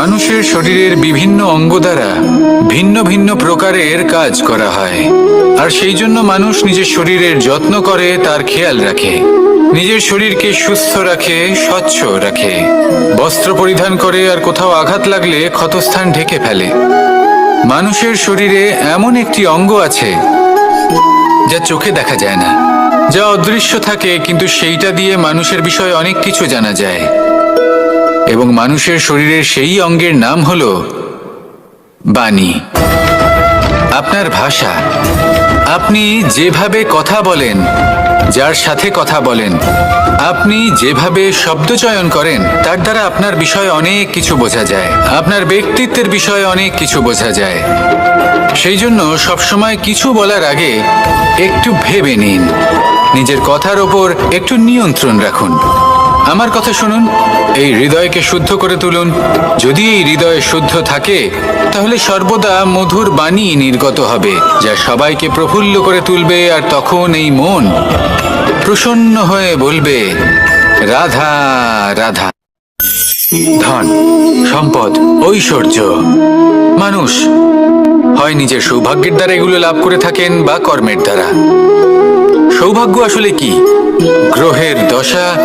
মানুষের শরীরের বিভিন্ন অঙ্গ দ্বারা ভিন্ন ভিন্ন প্রকারের কাজ করা হয়। আর সেই জন্য মানুষ নিজের শরীরের যত্ন করে, তার খেয়াল রাখে। নিজের শরীরকে সুস্থ রাখে, স্বচ্ছ রাখে। বস্ত্র পরিধান করে আর কোথাও আঘাত লাগলে ক্ষতস্থান ঢেকে ফেলে। মানুষের শরীরে এমন একটি অঙ্গ আছে, যা চোখে দেখা যায় না, যা অদৃশ্য থাকে, কিন্তু সেইটা দিয়ে মানুষের বিষয়ে অনেক কিছু জানা যায়। এবং মানুষের শরীরের সেই অঙ্গের নাম হল বাণী। আপনার ভাষা, আপনি যেভাবে কথা বলেন, যার সাথে কথা বলেন, আপনি যেভাবে শব্দ চয়ন করেন, তার দ্বারা আপনার বিষয়ে অনেক কিছু বোঝা যায়। আপনার ব্যক্তিত্বের বিষয়ে অনেক কিছু বোঝা যায়। সেই জন্য সবসময় কিছু বলার আগে একটু ভেবে নিন। নিজের কথার ওপর একটু নিয়ন্ত্রণ রাখুন। আমার কথা শুনুন। এই হৃদয়কে শুদ্ধ করে তুলুন। যদি এই হৃদয় শুদ্ধ থাকে, তাহলে সর্বদা মধুর বাণী নির্গত হবে, যা সবাইকে প্রফুল্ল করে তুলবে, আর তখন এই মন প্রসন্ন হয়ে বলবে, রাধা রাধা। ধন, সম্পদ, ঐশ্বর্য, মানুষ, হয় নিজের সৌভাগ্যের দ্বারা এগুলো লাভ করে থাকেন বা কর্মের দ্বারা। সৌভাগ্য আসলে কি? গ্রহের দশা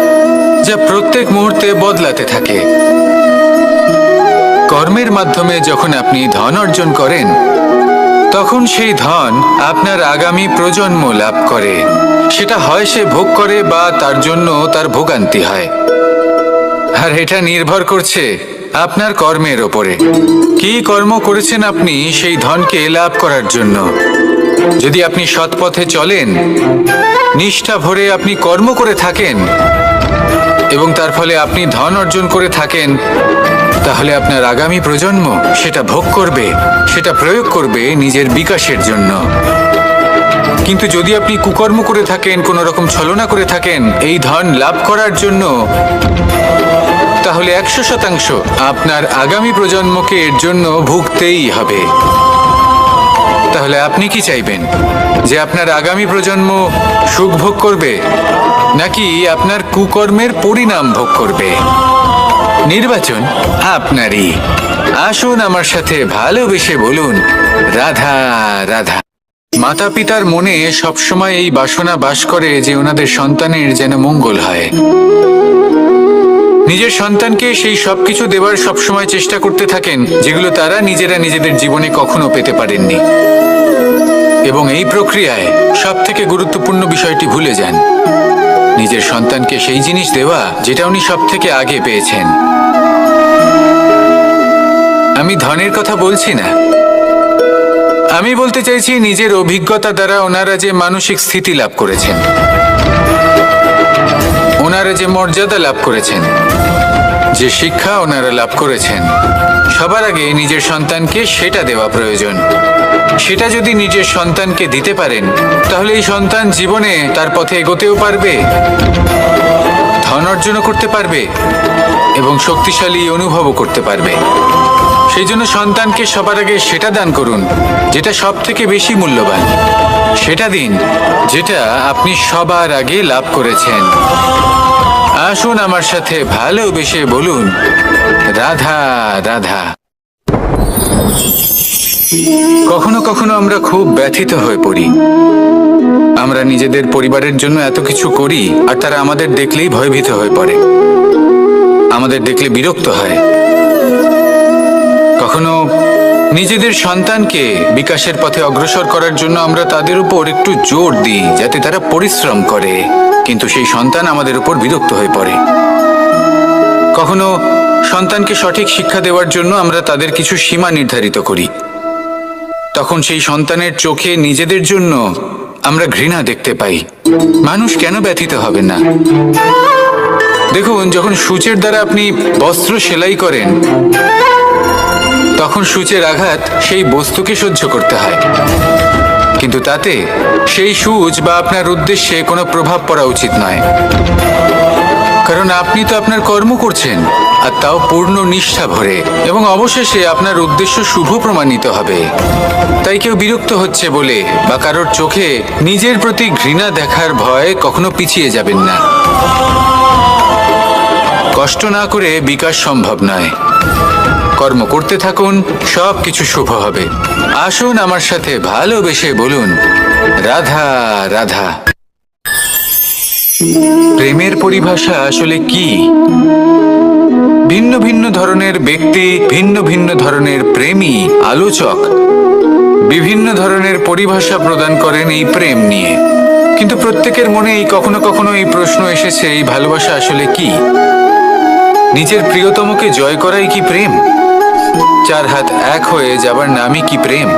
যা প্রত্যেক মুহূর্তে বদলাতে থাকে। কর্মের মাধ্যমে যখন আপনি ধন অর্জন করেন, তখন সেই ধন আপনার আগামী প্রজন্ম লাভ করে। সেটা হয় সে ভোগ করে বা তার জন্য তার ভোগান্তি হয়। আর এটা নির্ভর করছে আপনার কর্মের ওপরে। কি কর্ম করেছেন আপনি সেই ধনকে লাভ করার জন্য? যদি আপনি সৎপথে চলেন, নিষ্ঠা ভরে আপনি কর্ম করে থাকেন এবং তার ফলে আপনি ধন অর্জন করে থাকেন, তাহলে আপনার আগামী প্রজন্ম সেটা ভোগ করবে, সেটা প্রয়োগ করবে নিজের বিকাশের জন্য। কিন্তু যদি আপনি কুকর্ম করে থাকেন, কোনো রকম ছলনা করে থাকেন, এই ধন লাভ করার জন্য, তাহলে একশো শতাংশ আপনার আগামী প্রজন্মকে এর জন্য ভুগতেই হবে। তাহলে আপনি কি চাইবেন? যে আপনার আগামী প্রজন্ম সুখ ভোগ করবে, নাকি আপনার কুকর্মের পরিণাম ভোগ করবে? নির্বাচন আপনারই। আসুন আমার সাথে ভালোবেসে বলুন, রাধা রাধা। মাতা পিতার মনে সবসময় এই বাসনা বাস করে যে ওনাদের সন্তানের যেন মঙ্গল হয়। নিজের সন্তানকে সেই সবকিছু দেওয়ার সবসময় চেষ্টা করতে থাকেন, যেগুলো তারা নিজেরা নিজেদের জীবনে কখনো পেতে পারেননি। এবং এই প্রক্রিয়ায় সব থেকে গুরুত্বপূর্ণ বিষয়টি ভুলে যান। নিজের সন্তানকে সেই জিনিস দেওয়া যেটা উনি সব থেকে আগে পেয়েছেন। আমি ধনের কথা বলছি না। আমি বলতে চাইছি নিজের অভিজ্ঞতা দ্বারা ওনারা যে মানসিক স্থিতি লাভ করেছেন। ওনারা যে মর্যাদা লাভ করেছেন। যে শিক্ষা ওনারা লাভ করেছেন, সবার আগে নিজের সন্তানকে সেটা দেওয়া প্রয়োজন। সেটা যদি নিজের সন্তানকে দিতে পারেন, তাহলে এই সন্তান জীবনে তার পথে এগোতেও পারবে, ধন অর্জনও করতে পারবে, এবং শক্তিশালী অনুভবও করতে পারবে। সেই জন্য সন্তানকে সবার আগে সেটা দান করুন, যেটা সব থেকে বেশি মূল্যবান। সেটা দিন, যেটা আপনি সবার আগে লাভ করেছেন। আসুন আমার সাথে ভালোবেসে বলুন। রাধা রাধা। কখনো কখনো আমরা খুব ব্যথিত হয়ে পড়ি। আমরা নিজেদের পরিবারের জন্য এত কিছু করি, আর তারা আমাদের দেখলেই ভয়ভীত হয়ে পড়ে। আমাদের দেখলে বিরক্ত হয়। কখনো নিজেদের সন্তানকে বিকাশের পথে অগ্রসর করার জন্য আমরা তাদের উপর একটু জোর দিই, যাতে তারা পরিশ্রম করে। কিন্তু সেই সন্তান আমাদের উপর বিরক্ত হয়ে পড়ে। কখনো সন্তানকে সঠিক শিক্ষা দেওয়ার জন্য আমরা তাদের কিছু সীমা নির্ধারিত করি। তখন সেই সন্তানের চোখে নিজেদের জন্য আমরা ঘৃণা দেখতে পাই। মানুষ কেন ব্যথিত হবে না? দেখুন, যখন সূচের দ্বারা আপনি বস্ত্র সেলাই করেন, তখন সূচের আঘাত সেই বস্তুকে সহ্য করতে হয়। কিন্তু তাতে সেই সূচ বা আপনার উদ্দেশ্যে কোনো প্রভাব পড়া উচিত নয়। কারণ আপনি তো আপনার কর্ম করছেন, আর তাও পূর্ণ নিষ্ঠা ভরে, এবং অবশেষে আপনার উদ্দেশ্য শুভ প্রমাণিত হবে। তাই কেউ বিরক্ত হচ্ছে বলে, বা কারোর চোখে নিজের প্রতি ঘৃণা দেখার ভয় কখনো পিছিয়ে যাবেন না। কষ্ট না করে বিকাশ সম্ভব নয়। কর্ম করতে থাকুন সব কিছু শুভ হবে। আসুন আমার সাথে ভালোবেসে বলুন, রাধা রাধা। প্রেমের পরিভাষা আসলে কি? ভিন্ন ভিন্ন ধরনের ব্যক্তি, ভিন্ন ভিন্ন ধরনের প্রেমী, আলোচক বিভিন্ন ধরনের পরিভাষা প্রদান করেন এই প্রেম নিয়ে। কিন্তু প্রত্যেকের মনেই কখনো কখনো এই প্রশ্ন এসেছে, এই ভালোবাসা আসলে কি? নিজের প্রিয়তমকে জয় করাই কি প্রেম? চার হাত এক হয়ে যাবার নামই কি প্রেম?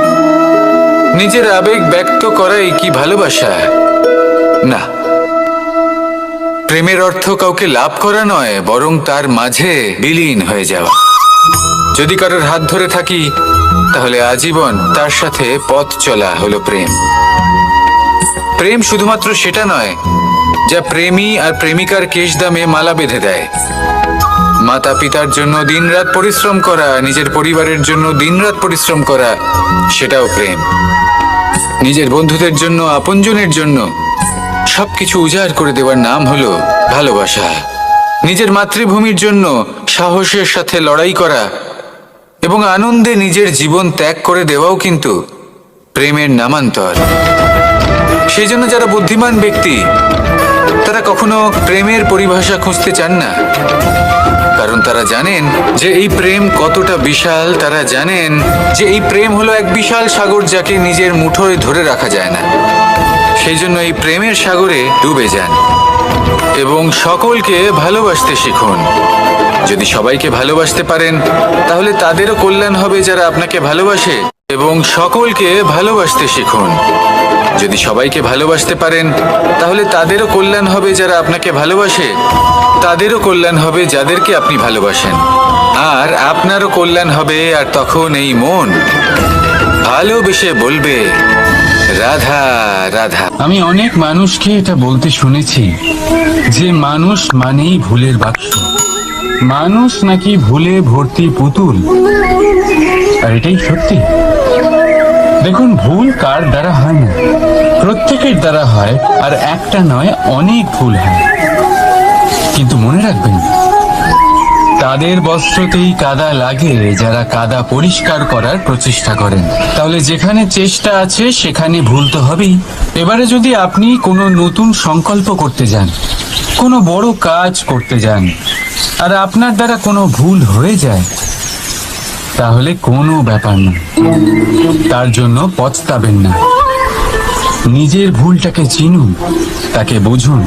নিজের আবেগ ব্যক্ত করাই কি ভালোবাসা? না। প্রেমের অর্থ কাউকে লাভ করা নয়, বরং তার মাঝে বিলীন হয়ে যাওয়া। যদি কারোর হাত ধরে থাকি, তাহলে আজীবন তার সাথে পথ চলা হলো প্রেম। প্রেম শুধুমাত্র সেটা নয়, যা প্রেমী আর প্রেমিকার কেশ দামে মালা বেঁধে দেয়। মাতা পিতার জন্য দিনরাত পরিশ্রম করা, নিজের পরিবারের জন্য দিনরাত পরিশ্রম করা, সেটাও প্রেম। নিজের বন্ধুদের জন্য, আপনজনের জন্য সবকিছু উজাড় করে দেওয়ার নাম হলো ভালোবাসা। নিজের মাতৃভূমির জন্য সাহসের সাথে লড়াই করা এবং আনন্দে নিজের জীবন ত্যাগ করে দেওয়াও কিন্তু প্রেমের নামান্তর। সেই জন্য যারা বুদ্ধিমান ব্যক্তি তারা কখনো প্রেমের পরিভাষা খুঁজতে চান না। কারণ তারা জানেন যে এই প্রেম কতটা বিশাল, তারা জানেন যে এই প্রেম হলো এক বিশাল সাগর যাকে নিজের মুঠোয় ধরে রাখা যায় না। সেই জন্য এই প্রেমের সাগরে ডুবে যান এবং সকলকে ভালোবাসতে শিখুন। যদি সবাইকে ভালোবাসতে পারেন, তাহলে তাদেরও কল্যাণ হবে যারা আপনাকে ভালোবাসে এবং সকলকে ভালোবাসতে শিখুন। যদি সবাইকে ভালোবাসতে পারেন, তাহলে তাদেরও কল্যাণ হবে যারা আপনাকে ভালোবাসে। তাদেরও কল্যাণ হবে যাদেরকে আপনি ভালোবাসেন। আর আপনারও কল্যাণ হবে আর তখন এই মন। ভালোবেসে বলবে, রাধা রাধা। আমি অনেক মানুষকে এটা বলতে শুনেছি যে মানুষ মানেই ভুলের বাক্স। মানুষ নাকি ভুলে ভর্তি পুতুল? আর এটাই সত্যি? দেখুন, ভুল কার দ্বারা হয় না। প্রত্যেকের দ্বারা হয়, আর একটা নয়, অনেক ভুল হয়। কিন্তু মনে রাখবেন, তাদের বস্ত্রতেই কাদা লাগে, যারা কাদা পরিষ্কার করার প্রচেষ্টা করেন। তাহলে যেখানে চেষ্টা আছে, সেখানে ভুল তো হবেই। এবারে যদি আপনি কোনো নতুন সংকল্প করতে যান, কোনো বড় কাজ করতে যান, আর আপনার দ্বারা কোনো ভুল হয়ে যায় তাহলে কোনো ব্যাপার না। তার জন্য পচতাবেন না। নিজের ভুলটাকে চিনুন, তাকে বুঝুন,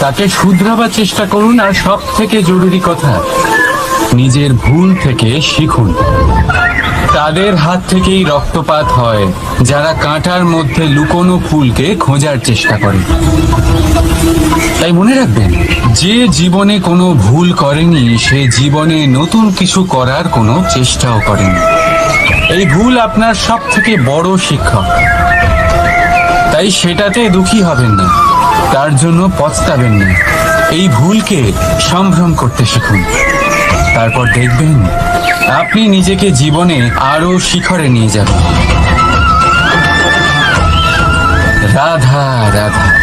তাকে শুধরাবার চেষ্টা করুন, আর সব থেকে জরুরি কথা, নিজের ভুল থেকে শিখুন। তাদের হাত থেকেই রক্তপাত হয়, যারা কাঁটার মধ্যে লুকোনো ফুলকে খোঁজার চেষ্টা করে। তাই মনে রাখবেন, যে জীবনে কোনো ভুল করেনি, সে জীবনে নতুন কিছু করার কোনো চেষ্টাও করেনি। এই ভুল আপনার সব থেকে বড় শিক্ষক। তাই সেটাতে দুঃখী হবেন না, তার জন্য পস্তাবেন না। এই ভুলকে সম্ভ্রম করতে শিখুন। তারপর দেখবেন, আপনি নিজেকে জীবনে আরও শিখরে নিয়ে যাবেন। রাধা রাধা।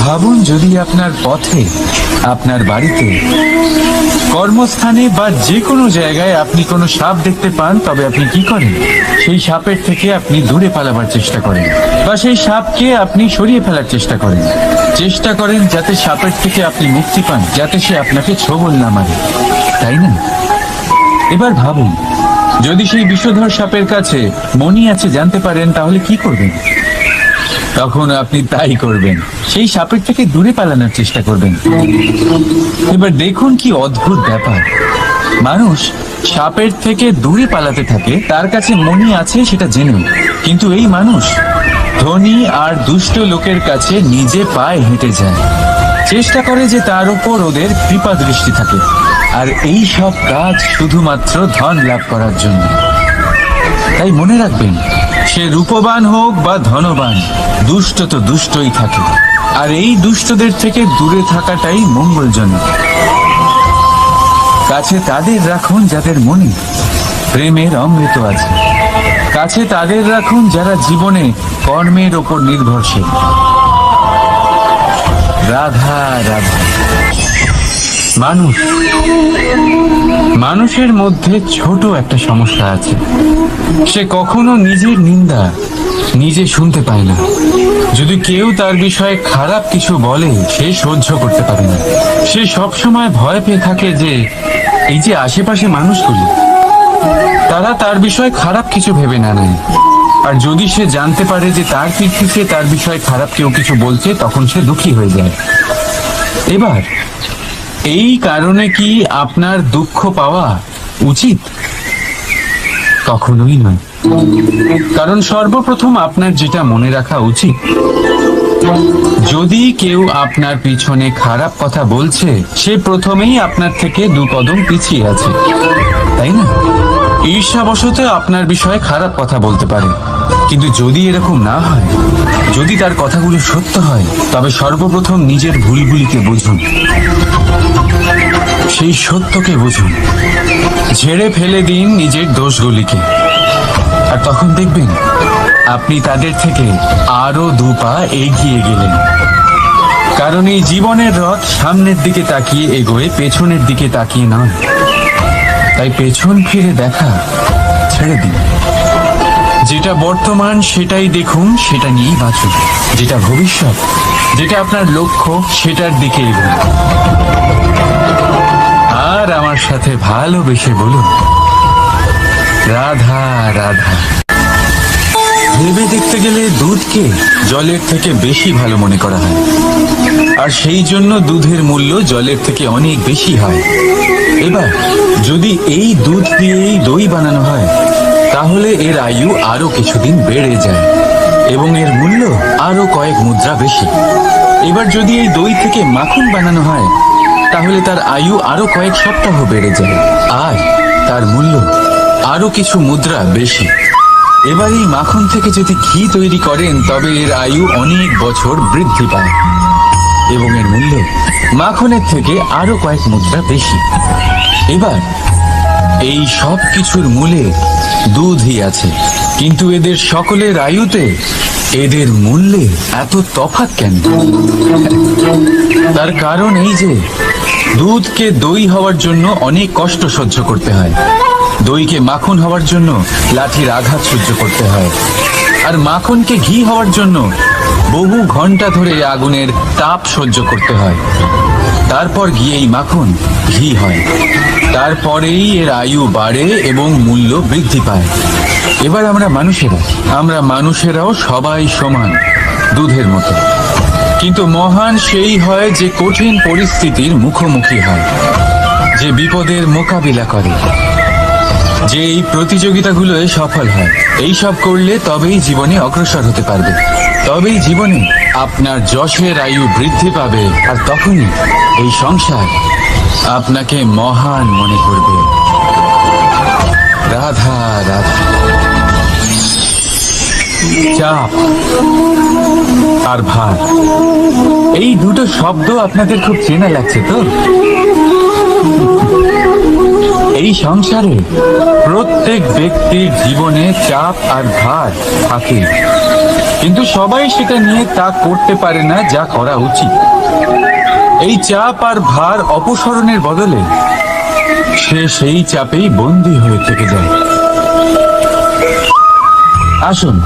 ভাবুন যদি আপনার পথে, আপনার বাড়িতে, কর্মস্থানে বা যে কোনো জায়গায় আপনি কোনো সাপ দেখতে পান, তবে আপনি কি করেন? সেই সাপের থেকে আপনি দূরে পালাবার চেষ্টা করেন। বা সেই সাপকে আপনি সরিয়ে ফেলার চেষ্টা করেন। চেষ্টা করেন যাতে সাপের থেকে আপনি মুক্তি পান, যাতে সে আপনাকে ছবল না মারে। তাই না? এবার ভাবুন, যদি সেই বিষধর সাপের কাছে মনি আছে, জানতে পারেন, তাহলে কি করবেন? তখন আপনি তাই করবেন। সেই সাপের থেকে দূরে পালানোর চেষ্টা করবেন। এবার দেখুন কি অদ্ভুত ব্যাপার। মানুষ সাপের থেকে দূরে পালাতে থাকে, তার কাছে মনি আছে সেটা জেনে কিন্তু এই মানুষ ধনী আর দুষ্ট লোকের কাছে নিজে পায়ে হেঁটে যায়। চেষ্টা করে যে তার উপর ওদের কৃপা দৃষ্টি থাকে। আর এই সব কাজ শুধুমাত্র ধন লাভ করার জন্য। তাই মনে রাখবেন সে রূপবান হোক বা ধনবান, দুষ্ট তো দুষ্টই থাকে। আর এই দুষ্টদের থেকে দূরে থাকাটাই মঙ্গলজনক। কাছে তাদের রাখুন যাদের মনে প্রেমের অমৃত আছে। কাছে তাদের রাখুন যারা জীবনে কর্মের ওপর নির্ভরশীল। রাধা রাধা। মানুষ। মানুষের মধ্যে ছোট একটা সমস্যা আছে। সে কখনো নিজের নিন্দা নিজে শুনতে পায় না। যদি কেউ তার বিষয়ে খারাপ কিছু বলে, সে সহ্য করতে পারে না। সে সবসময় ভয় পেয়ে থাকে যে, এই যে আশেপাশে মানুষগুলি, তারা তার বিষয়ে খারাপ কিছু ভেবে না নেয়। আর যদি সে জানতে পারে যে তার পিঠিতে তার বিষয়ে খারাপ কেউ কিছু বলছে, তখন সে দুঃখী হয়ে যায়। এবার এই কারণে কি আপনার দুঃখ পাওয়া উচিত? কখনোই নয়। কারণ সর্বপ্রথম আপনার যেটা মনে রাখা উচিত। যদি কেউ আপনার পিছনে খারাপ কথা বলছে, সে প্রথমেই আপনার থেকে দু কদম পিছিয়ে আছে। তাই না? ঈর্ষাবশত আপনার বিষয়ে খারাপ কথা বলতে পারে। কিন্তু যদি এরকম না হয়, যদি তার কথাগুলো সত্য হয়, তবে সর্বপ্রথম নিজের ভুলগুলিকে বুঝুন। সেই সত্যকে বুঝুন। ঝেড়ে ফেলে দিন নিজের দোষগুলিকে। আর তখন দেখবেন, আপনি তাদের থেকে আরও দু পা এগিয়ে গেলেন। কারণ এই জীবনের রথ সামনের দিকে তাকিয়ে এগোয়, পেছনের দিকে তাকিয়ে নয়। তাই পেছন ফিরে দেখা ছেড়ে দিন। যেটা বর্তমান সেটাই দেখুন, সেটা নিয়েই বাঁচুন। যেটা ভবিষ্যৎ, যেটা আপনার লক্ষ্য, সেটার দিকে এগোন। আর আমার সাথে ভালোবেসে বলুন। রাধা রাধা। ভেবে দেখতে গেলে দুধকে জলের থেকে বেশি ভালো মনে করা হয়। আর সেই জন্য দুধের মূল্য জলের থেকে অনেক বেশি হয়। এবার যদি এই দুধ দিয়েই দই বানানো হয়, তাহলে এর আয়ু আরও কিছুদিন বেড়ে যায় এবং এর মূল্য আরও কয়েক মুদ্রা বেশি। এবার যদি এই দই থেকে মাখন বানানো হয় তাহলে তার আয়ু আরও কয়েক সপ্তাহ বেড়ে যায়। আর তার মূল্য আরও কিছু মুদ্রা বেশি। এবার এই মাখন থেকে যদি ঘি তৈরি করেন, তবে এর আয়ু অনেক বছর বৃদ্ধি পায়। এবং এর মূল্য মাখনের থেকে আরও কয়েক মুদ্রা বেশি। এবার এই সব কিছুর মূলে দুধই আছে। কিন্তু এদের সকলের আয়ুতে এদের মূল্যে এত তফাৎ কেন? তার কারণ এই যে দুধকে দই হওয়ার জন্য অনেক কষ্ট সহ্য করতে হয়। দইকে মাখন হওয়ার জন্য লাঠির আঘাত সহ্য করতে হয়। আর মাখনকে ঘি হওয়ার জন্য বহু ঘণ্টা ধরে আগুনের তাপ সহ্য করতে হয়। তারপর গিয়েই মাখন, ঘি হয়। তারপরেই এর আয়ু বাড়ে এবং মূল্য বৃদ্ধি পায়। এবার আমরা মানুষেরা, আমরা মানুষেরাও সবাই সমান দুধের মতো। কিন্তু মহান সেই হয় যে কঠিন পরিস্থিতির মুখোমুখি হয়, যে বিপদের মোকাবিলা করে, যে এই প্রতিযোগিতাগুলোয় সফল হয়। এই সব করলে তবেই জীবনে অগ্রসর হতে পারবে। তবেই জীবনে আপনার যশের আয়ু বৃদ্ধি পাবে আর তখনই এই সংসার আপনাকে মহান মনে করবে। রাধা রাধা। চাপ আর ভার। এই দুটো শব্দ আপনাদের খুব চেনা লাগছে তো? এই সংসারে প্রত্যেক ব্যক্তির জীবনে চাপ আর ভার থাকে কিন্তু সবাই সেটা নিয়ে তা করতে পারে না, যা করা উচিত। এই চাপ আর ভার অপসরণের বদলে সে সেই চাপেই বন্দী হয়ে থেকে যায়। আসুন।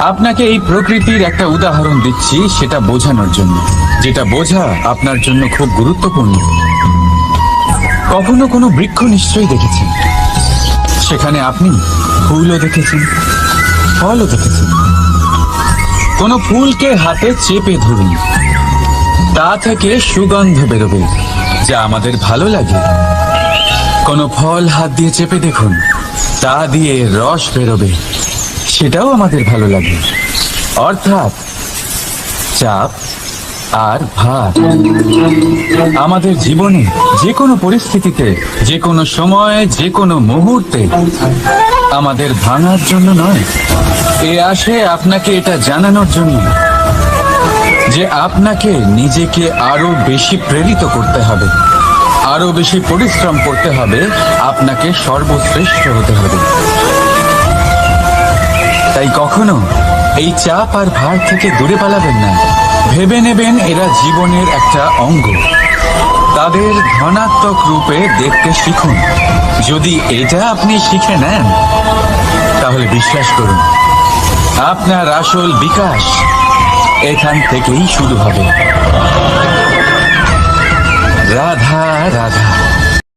আপনাকে এই প্রকৃতির একটা উদাহরণ দিচ্ছি সেটা বোঝানোর জন্য। যেটা বোঝা আপনার জন্য খুব গুরুত্বপূর্ণ। কখনো কোনো বৃক্ষ নিশ্চয়ই দেখেছেন? সেখানে আপনি ফুলও দেখেছেন, ফলও দেখেছেন। কোনো ফুলকে হাতে চেপে ধরুন। তা থেকে সুগন্ধ বেরোবে, যা আমাদের ভালো লাগে। কোনো ফল হাত দিয়ে চেপে দেখুন, তা দিয়ে রস বেরোবে। সেটাও আমাদের ভালো লাগে। অর্থাৎ চাপ আর ভার। আমাদের জীবনে যে কোনো পরিস্থিতিতে যে কোনো সময়ে যে কোনো মুহূর্তে আমাদের ভাঙার জন্য নয়। এ আসে আপনাকে এটা জানানোর জন্য যে আপনাকে নিজেকে আরও বেশি প্রেরিত করতে হবে, আরও বেশি পরিশ্রম করতে হবে, আপনাকে সর্বশ্রেষ্ঠ হতে হবে। তাই কখনো এই চাপ আর ভার থেকে দূরে পালাবেন না। ভেবে নেবেন এরা জীবনের একটা অঙ্গ। তাদের ধনাত্মক রূপে দেখতে শিখুন। যদি এটা আপনি শিখে নেন, তাহলে বিশ্বাস করুন, আপনার আসল বিকাশ এখান থেকেই শুরু হবে। রাধা রাধা।